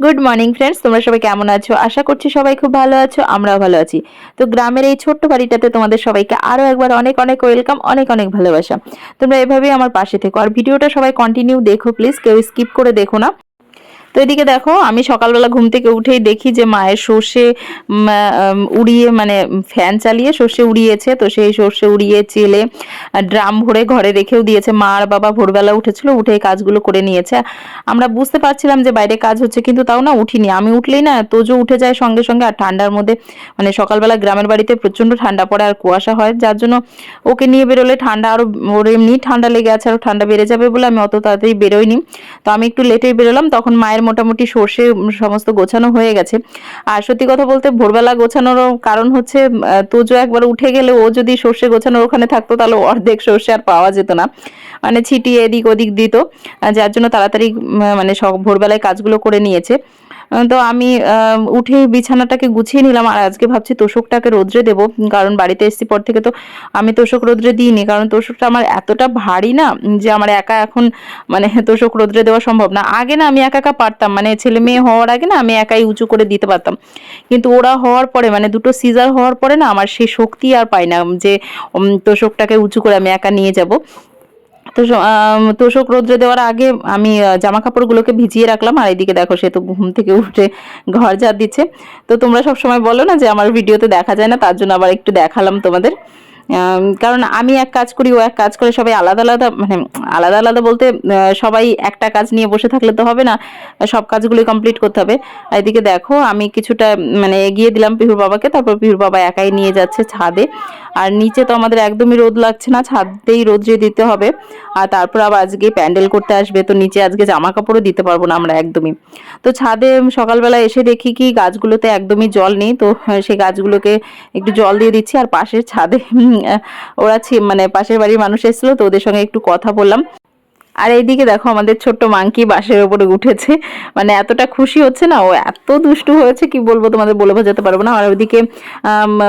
Good morning friends তোমরা সবাই কেমন আছো? আশা করছি সবাই খুব ভালো আছো, আমরাও ভালো আছি। তো গ্রামের এই ছোট্ট বাড়িটাতে তোমাদের সবাইকে আরও একবার অনেক অনেক ওয়েলকাম অনেক অনেক ভালোবাসা। তোমরা এভাবেই আমার পাশে থেকো। আর ভিডিওটা সবাই কন্টিনিউ দেখো প্লিজ কেউ স্কিপ করে দেখো না। তো এদিকে দেখো, আমি সকালবেলা ঘুম থেকে উঠেই দেখি যে মায়ের সর্ষে উড়িয়ে মানে ফ্যান চালিয়ে সর্ষে উড়িয়েছে। তো সেই সর্ষে উড়িয়ে চেলে ড্রাম ভরে ঘরে রেখেও দিয়েছে। মা আর বাবা ভোরবেলা উঠেছিল, উঠে কাজগুলো করে নিয়েছে। আমরা বুঝতে পারছিলাম যে বাইরে কাজ হচ্ছে, কিন্তু তাও না উঠিনি। আমি উঠলেই না, তোজো উঠে যায় সঙ্গে সঙ্গে, আর ঠান্ডার মধ্যে মানে সকালবেলা গ্রামের বাড়িতে প্রচণ্ড ঠান্ডা পড়ে, আর কুয়াশা হয়। যার জন্য ওকে নিয়ে বেরোলে ঠান্ডা আরও, ওর এমনি ঠান্ডা লেগে আছে, আরও ঠান্ডা বেড়ে যাবে বলে আমি অত তাড়াতাড়ি বেরোইনি। তো আমি একটু লেটেই বেরোলাম, তখন মায়ের মোটামুটি সর্ষে সমস্ত গোছানো হয়ে গেছে। আর সত্যি কথা বলতে ভোরবেলা গোছানোর কারণ হচ্ছে তোজো একবার উঠে গেলে ও যদি সর্ষে গোছানোর ওখানে থাকতো, তাহলে অর্ধেক সর্ষে আর পাওয়া যেত না। মানে ছিটিয়ে এদিক ওদিক দিত যার জন্য তাড়াতাড়ি মানে সব ভোরবেলায় কাজগুলো করে নিয়েছে। তো আমি উঠে বিছানাটাকে গুছিয়ে নিলাম আর আজকে ভাবছি তোষকটাকে রোদ্রে দেবো, কারণ বাড়িতে এসেছি পর থেকে তো আমি তোষক রোদ্রে দিইনি, কারণ তোষকটা আমার এতটা ভারী না যে আমার একা এখন মানে তোষক রোদ্রে দেওয়া সম্ভব না। আগে না আমি একা একা পারতাম মানে ছেলে মেয়ে হওয়ার আগে না আমি একাই উঁচু করে দিতে পারতাম। কিন্তু ওরা হওয়ার পরে মানে দুটো সিজার হওয়ার পরে না আমার সেই শক্তি আর পাই না যে তোষকটাকে উঁচু করে আমি একা নিয়ে যাব। তো তোষক রোদ্রে দেওয়ার আগে আমি জামা কাপড়গুলোকে ভিজিয়ে রাখলাম। আর এদিকে দেখো, সে তো ঘুম থেকে উঠে ঘর ঝাড় দিচ্ছে। তো তোমরা সবসময় বলো না যে আমার ভিডিওতে দেখা যায় না, তার জন্য আবার একটু দেখালাম তোমাদের। কারণ আমি এক কাজ করি, ও এক কাজ করে, সবাই আলাদা আলাদা মানে আলাদা আলাদা বলতে সবাই একটা কাজ নিয়ে বসে থাকলে তো হবে না, সব কাজগুলোই কমপ্লিট করতে হবে। এদিকে দেখো, আমি কিছুটা মানে এগিয়ে দিলাম পিহুর বাবাকে, তারপর পিহুর বাবা একাই নিয়ে যাচ্ছে ছাদে। আর নিচে তো আমাদের একদমই রোদ লাগছে না, ছাদেই রোদ্রে দিতে হবে। আর তারপর আবার আজকে প্যান্ডেল করতে আসবে, তো নিচে আজকে জামা কাপড়ও দিতে পারব না আমরা একদমই। তো ছাদে সকালবেলা এসে দেখি কি, গাছগুলোতে একদমই জল নেই, তো সেই গাছগুলোকে একটু জল দিয়ে দিচ্ছি, আর পাশের ছাদে ওরা মানে পাশের বাড়ির মানুষ এসেছিল তো ওদের সঙ্গে একটু কথা বললাম। আর এইদিকে দেখো আমাদের ছোট্ট মাংকি বাসের উপরে উঠেছে। মানে এতটা খুশি হচ্ছে না, ও এত দুষ্টু হয়েছে কি বলব তোমাদের বলে বোঝাতে পারব না। আর ওদিকে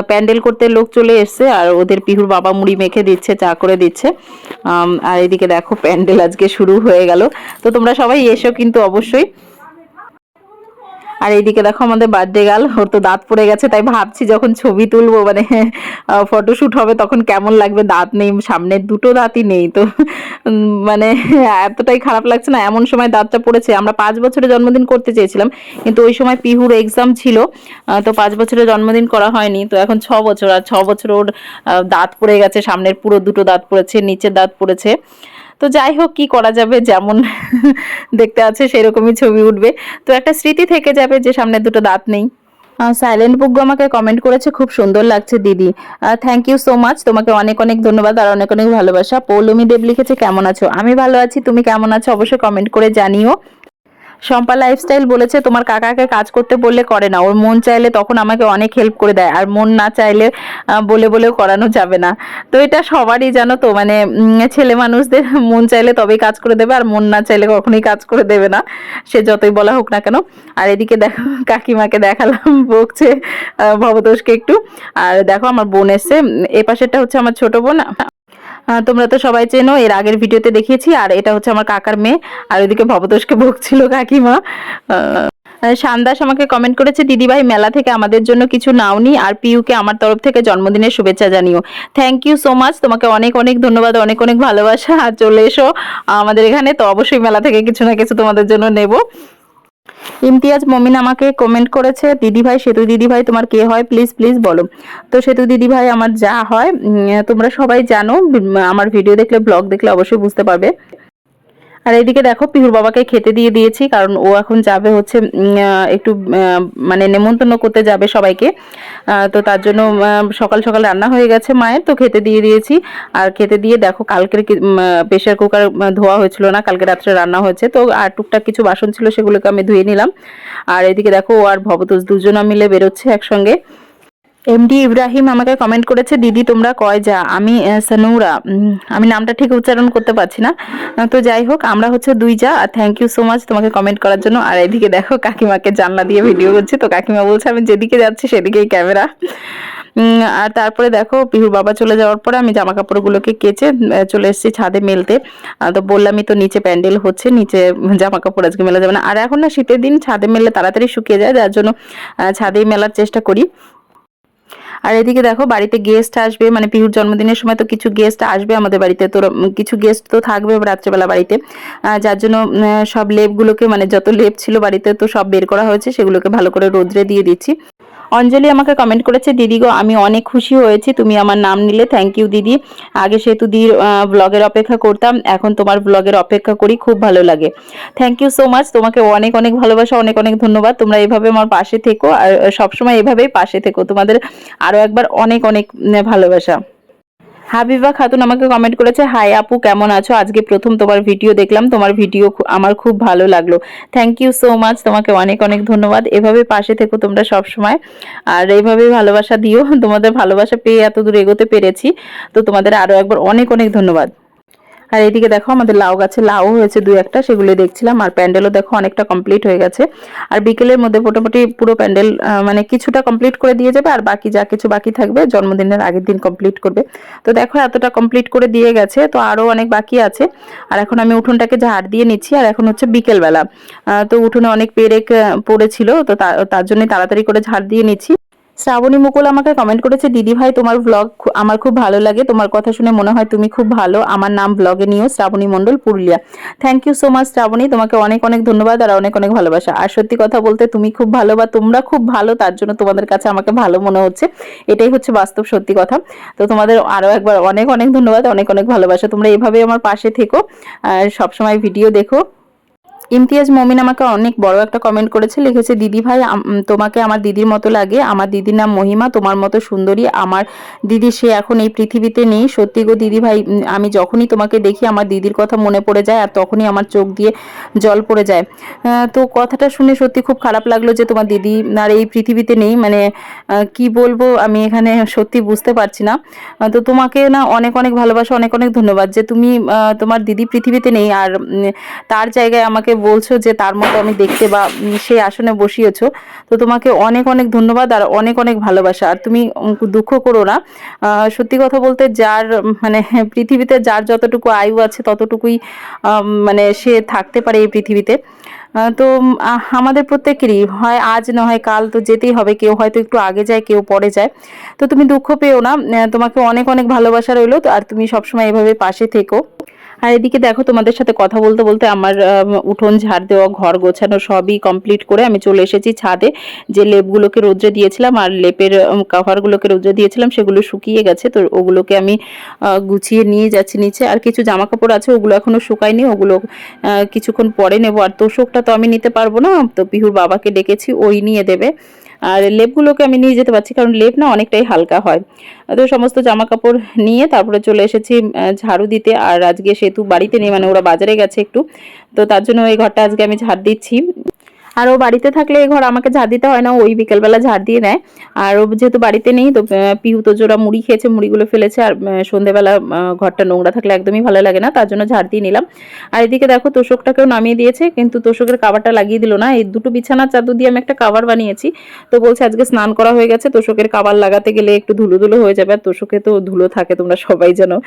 প্যান্ডেল করতে লোক চলে এসছে আর ওদের পিহুর বাবা মুড়ি মেখে দিচ্ছে, চা করে দিচ্ছে। আর এদিকে দেখো প্যান্ডেল আজকে শুরু হয়ে গেল। তো তোমরা সবাই এসো কিন্তু অবশ্যই। আর এইদিকে দেখো আমাদের বার্থডে গাল ওর তো দাঁত পড়ে গেছে, তাই ভাবছি যখন ছবি তুলবো মানে ফটোশুট হবে, তখন কেমন লাগবে? দাঁত নেই সামনের দুটো দাঁতই নেই তো। মানে এতটাই খারাপ লাগছে না, এমন সময় দাঁতটা পড়েছে। আমরা পাঁচ বছরের জন্মদিন করতে চেয়েছিলাম, কিন্তু ওই সময় পিহুর এক্সাম ছিল তো পাঁচ বছরের জন্মদিন করা হয়নি, তো এখন ছ বছর, আর ছ বছর ওর দাঁত পড়ে গেছে, সামনের পুরো দুটো দাঁত পড়েছে, নিচের দাঁত পড়েছে। তো যাই হোক, কি করা যাবে? যেমন দেখতে আছে, সেরকমই ছবি উঠবে। তো একটা স্মৃতি থেকে যাবে যে সামনে দুটো দাঁত নেই। সাইলেন্ট বুকগো আমাকে কমেন্ট করেছে, খুব সুন্দর লাগছে দিদি। থ্যাংক ইউ সো মাচ তোমাকে অনেক অনেক ধন্যবাদ আর অনেক অনেক ভালোবাসা। পৌলমি দেব লিখেছে, কেমন আছো? আমি ভালো আছি, তুমি কেমন আছো? অবশ্যই কমেন্ট করে জানিও। শম্পা লাইফস্টাইল বলেছে, তোমার কাকাকে কাজ করতে বললে করে না। ওর মন চাইলে তখন আমাকে অনেক হেল্প করে দেয়, আর মন না চাইলে বলে বলেও করানো যাবে না। তো এটা সবারই জানো তো মানে ছেলে মানুষদের মন চাইলে তবেই কাজ করে দেবে, আর মন না চাইলে কখনোই কাজ করে দেবে না। সে যতই বলা হোক না কেন। আর এদিকে দেখো, কাকিমাকে দেখালাম, বকছে ভবতোষকে একটু। আর দেখো, আমার বোন এসছে। এ পাশেরটা হচ্ছে আমার ছোট বোন। তোমরা তো সবাই চেনো, এর আগের ভিডিওতে দেখিয়েছি, আর এটা হচ্ছে আমার কাকার মেয়ে, আর ওইদিকে ভবতোষকে বকছিল কাকিমা। শানদাস আমাকে কমেন্ট করেছে, দিদিভাই, মেলা থেকে আমাদের জন্য কিছু নাওনি আর পিউকে আমার তরফ থেকে জন্মদিনের শুভেচ্ছা জানিও। থ্যাংক ইউ সো মাচ তোমাকে অনেক অনেক ধন্যবাদ, অনেক অনেক ভালোবাসা। আর চলে এসো, আমাদের এখানে, তো অবশ্যই মেলা থেকে কিছু না কিছু তোমাদের জন্য নেব। ইমতিয়াজ মমিন আমাকে কমেন্ট করেছে, দিদিভাই, সেতু দিদিভাই, তোমার কে হয়? প্লিজ প্লিজ বলো। তো সেতু দিদিভাই, আমার যা হয় তোমরা সবাই জানো আমার ভিডিও দেখলে ব্লগ দেখলে অবশ্যই বুঝতে পারবে। আর এইদিকে দেখো, পিহুর বাবাকে খেতে দিয়ে দিয়েছি, কারণ ও এখন যাবে হচ্ছে একটু মানে নেমন্তন্ন করতে যাবে সবাইকে। তো তার জন্য সকাল সকাল রান্না হয়ে গেছে মায়ের, তো খেতে দিয়ে দিয়েছি। আর খেতে দিয়ে দেখো, কালকের প্রেশার কুকার ধোয়া হয়েছিল না, কালকে রাত্রে রান্না হয়েছে। তো আর টুকটাক কিছু বাসন ছিল, সেগুলোকে আমি ধুয়ে নিলাম। আর এদিকে দেখো, ও আর ভবতোষ দুজনা মিলে বেরোচ্ছে একসঙ্গে। এমডি ইব্রাহিম আমাকে কমেন্ট করেছে, দিদি, তোমরা কয় যা? আমি সানুরা আমি নামটা ঠিক উচ্চারণ করতে পারছি না। তো যাই হোক, আমরা হচ্ছে দুই যা, আর থ্যাংক ইউ সো মাচ তোমাকে কমেন্ট করার জন্য। আর এদিকে দেখো, কাকিমাকে জানলা দিয়ে ভিডিও করছে। তো কাকিমা বলছে, আমি যেদিকে যাচ্ছি, সেদিকেই ক্যামেরা আর তারপরে দেখো, পিহুর বাবা চলে যাওয়ার পরে আমি জামা কাপড়গুলোকে কেচে চলে এসেছি ছাদে মেলতে। তো বললামই তো নিচে প্যান্ডেল হচ্ছে, নিচে জামা কাপড় আজকে মেলা যাবে না। আর এখন না শীতের দিন, ছাদে মেললে তাড়াতাড়ি শুকিয়ে যায়, যার জন্য ছাদেই মেলার চেষ্টা করি। আর এদিকে দেখো, বাড়িতে গেস্ট আসবে মানে পিহুর জন্মদিনের সময় তো কিছু গেস্ট আসবে আমাদের বাড়িতে তো কিছু গেস্ট তো থাকবে রাত্রেবেলা বাড়িতে। যার জন্য সব লেপগুলোকে মানে যত লেপ ছিল বাড়িতে তো সব বের করা হয়েছে, সেগুলোকে ভালো করে রোদ্রে দিয়ে দিচ্ছি। অঞ্জলি আমাকে কমেন্ট করেছে, দিদি গো, আমি অনেক খুশি হয়েছি, তুমি আমার নাম নিলে থ্যাংক ইউ দিদি। আগে সেতু দিদির ব্লগের অপেক্ষা করতাম, এখন তোমার ব্লগের অপেক্ষা করি, খুব ভালো লাগে। থ্যাংক ইউ সো মাচ তোমাকে অনেক অনেক ভালোবাসা, অনেক অনেক ধন্যবাদ। তোমরা এভাবে আমার পাশে থেকো, আর সবসময় এভাবেই পাশে থেকো। তোমাদের আরও একবার অনেক অনেক ভালোবাসা। হাবিবা খাতুন আমাকে কমেন্ট করেছে হাই আপু, কেমন আছো? আজকে প্রথম তোমার ভিডিও দেখলাম, তোমার ভিডিও আমার খুব ভালো লাগল। থ্যাংক ইউ সো মাচ তোমাকে অনেক অনেক ধন্যবাদ। এভাবে পাশে থেকো তোমরা সব সময়। আর এইভাবে ভালোবাসা দিও, তোমাদের ভালোবাসা পেয়ে এত দূর এগোতে পেরেছি। তো তোমাদের আরও একবার অনেক অনেক ধন্যবাদ। আর এদিকে দেখো আমাদের লাউ গাছে লাউ হয়েছে দু একটা, সেগুলো দেখছিলাম। আর প্যান্ডেলও দেখো অনেকটা কমপ্লিট হয়ে গেছে। আর বিকেলের মধ্যে মোটামুটি পুরো প্যান্ডেল মানে কিছুটা কমপ্লিট করে দিয়ে যাবে, আর বাকি যা কিছু বাকি থাকবে জন্মদিনের আগের দিন কমপ্লিট করবে। তো দেখো এতটা কমপ্লিট করে দিয়ে গেছে, তো আরও অনেক বাকি আছে। আর এখন আমি উঠোনটাকে ঝাড় দিয়ে নিচ্ছি, আর এখন হচ্ছে বিকেলবেলা। তো উঠোনে অনেক পেরেক পড়েছিল, তো তার জন্য তাড়াতাড়ি করে ঝাড় দিয়ে নিচ্ছি। শ্রাবণী মুকুল আমাকে কমেন্ট করেছে, দিদি ভাই, তোমার ব্লগ আমার খুব ভালো লাগে। তোমার কথা শুনে মনে হয় তুমি খুব ভালো। আমার নাম ব্লগে নিও, Shrabani Mondal, Purulia. Thank you so much Shrabani. তোমাকে অনেক অনেক ধন্যবাদ আর অনেক অনেক ভালোবাসা। আর সত্যি কথা বলতে, তুমি খুব ভালো বা তোমরা খুব ভালো, তার জন্য তোমাদের কাছে আমাকে ভালো মনে হচ্ছে। এটাই হচ্ছে বাস্তব সত্যি কথা। তো তোমাদের আরও একবার অনেক অনেক ধন্যবাদ, অনেক অনেক ভালোবাসা। তোমরা এইভাবে আমার পাশে থেকো। সবসময় ভিডিও দেখো। ইমতিয়াজ মমিন আমাকে অনেক বড় একটা কমেন্ট করেছে, লিখেছে, দিদি ভাই তোমাকে আমার দিদির মতো লাগে, আমার দিদির নাম মহিমা, তোমার মতো সুন্দরী, আমার দিদি, সে এখন এই পৃথিবীতে নেই। সত্যি গো দিদি ভাই আমি যখনই তোমাকে দেখি, আমার দিদির কথা মনে পড়ে যায় আর তখনই আমার চোখ দিয়ে জল পড়ে যায়। তো কথাটা শুনে সত্যি খুব খারাপ লাগল যে তোমার দিদি আর এই পৃথিবীতে নেই মানে কি বলব, আমি এখানে সত্যি বুঝতে পারছি না। তো তোমাকে না অনেক অনেক ভালোবাসা, অনেক অনেক ধন্যবাদ যে তুমি তোমার দিদি পৃথিবীতে নেই আর তার জায়গায় আমাকে বলছো যে তার মতো আমি দেখতে বা সেই আসনে বসিয়েছো, তো তোমাকে অনেক অনেক ধন্যবাদ আর অনেক অনেক ভালোবাসা। আর তুমি দুঃখ করো না। সত্যি কথা বলতে যার মানে পৃথিবীতে যার যতটুকু আয়ু আছে ততটুকুই মানে সে থাকতে পারে এই পৃথিবীতে। তো আমাদের প্রত্যেকেরই হয়, আজ না হয় কাল তো যেতেই হবে, কেউ হয়তো একটু আগে যায়, কেউ পরে যায়। তো তুমি দুঃখ পেও না তোমাকে অনেক অনেক ভালোবাসা রইল আর তুমি সবসময় এভাবে পাশে থেকো। আর এদিকে দেখো তোমাদের সাথে কথা বলতে বলতে আমার উঠোন ঝাড় দেওয়া, ঘর গোছানো সবই কমপ্লিট করে আমি চলে এসেছি ছাদে। যে লেপগুলোকে রোদ্রে দিয়েছিলাম আর লেপের কাভারগুলোকে রোদ্রে দিয়েছিলাম সেগুলো শুকিয়ে গেছে। তো ওগুলোকে আমি গুছিয়ে নিয়ে যাচ্ছি নিচে। আর কিছু জামা কাপড় আছে, ওগুলো এখনও শুকায়নি। ওগুলো কিছুক্ষণ পরে নেব। আর তোষকটা তো আমি নিতে পারব না। তো পিহুর বাবাকে ডেকেছি, ওই নিয়ে দেবে। আর লেপগুলোকে আমি নিয়ে যেতে পারছি, কারণ লেপ না অনেকটাই হালকা হয়। তো সমস্ত জামা কাপড় নিয়ে তারপরে চলে এসেছি ঝাড়ু দিতে। আর আজকে সেতু বাড়িতে নেই মানে ওরা বাজারে গেছে একটু। তো তার জন্য এই ঘরটা আজকে আমি ঝাড় দিচ্ছি। আর ও বাড়িতে থাকলে এই ঘর আমাকে ঝাড় দিতে হয় না ওই বিকেলবেলা ঝাড় দিয়ে নেয়। আর ও যেহেতু বাড়িতে নেই, তো পিহু তো জোড়া মুড়ি খেয়েছে, মুড়িগুলো ফেলেছে, আর সন্ধেবেলা ঘরটা নোংরা থাকলে একদমই ভালো লাগে না, তার জন্য ঝাড় দিয়ে নিলাম। আর এদিকে দেখো, তোষকটাকেও নামিয়ে দিয়েছে, কিন্তু তোষকের কাভারটা লাগিয়ে দিল না, এই দুটো বিছানার চাদর দিয়ে আমি একটা কাভার বানিয়েছি। তো বলছে আজকে স্নান করা হয়ে গেছে, তোষকের কাভার লাগাতে গেলে একটু ধুলো ধুলো হয়ে যাবে, আর তোষকে তো ধুলো থাকে, তোমরা সবাই জানো।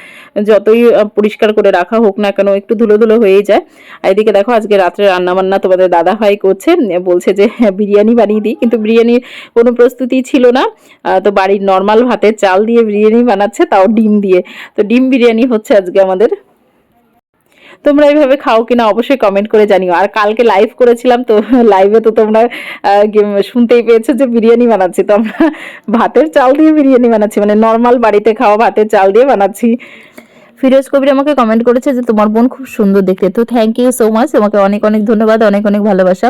যতই পরিষ্কার করে রাখা হোক না কেন, একটু ধুলো ধুলো হয়েই যায়। আর এদিকে দেখো, আজকে রাত্রে রান্না বান্না তোমাদের দাদা ভাই করছে বলছে যে বিরিয়ানি বানিয়ে দিই। কিন্তু বিরিয়ানির কোনো প্রস্তুতি ছিল না। তো বাড়ির নর্মাল ভাতের চাল দিয়ে বিরিয়ানি বানাচ্ছে, তাও ডিম দিয়ে। তো ডিম বিরিয়ানি হচ্ছে আজকে আমাদের। তোমরা এইভাবে খাও কিনা অবশ্যই কমেন্ট করে জানিও। আর কালকে লাইভ করেছিলাম, তো লাইভে তো তোমরা শুনতেই পেয়েছ যে বিরিয়ানি বানাচ্ছি। তো আমরা ভাতের চাল দিয়ে বিরিয়ানি বানাচ্ছি। মানে নর্মাল বাড়িতে খাওয়া ভাতের চাল দিয়ে বানাচ্ছি। ফিরোজ কবির আমাকে কমেন্ট করেছে যে তোমার বোন খুব সুন্দর দেখতে। তো থ্যাংক ইউ সো মাচ তোমাকে অনেক অনেক ধন্যবাদ, অনেক অনেক ভালোবাসা।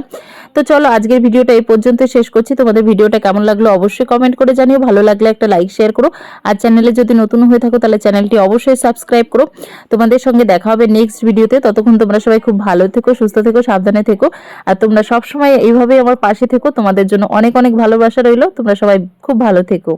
তো চলো আজকের ভিডিওটা এই পর্যন্ত শেষ করছি। তোমাদের ভিডিওটা কেমন লাগল অবশ্যই কমেন্ট করে জানিও। ভালো লাগলে একটা লাইক শেয়ার করো। আর চ্যানেলে যদি নতুন হয়ে থাকো তাহলে চ্যানেলটি অবশ্যই সাবস্ক্রাইব করো। তোমাদের সঙ্গে দেখা হবে নেক্সট ভিডিওতে ততক্ষণ তোমরা সবাই খুব ভালো থেকো, সুস্থ থেকো, সাবধানে থেকো। আর তোমরা সবসময় এইভাবেই আমার পাশে থেকো। তোমাদের জন্য অনেক অনেক ভালোবাসা রইল। তোমরা সবাই খুব ভালো থেকো।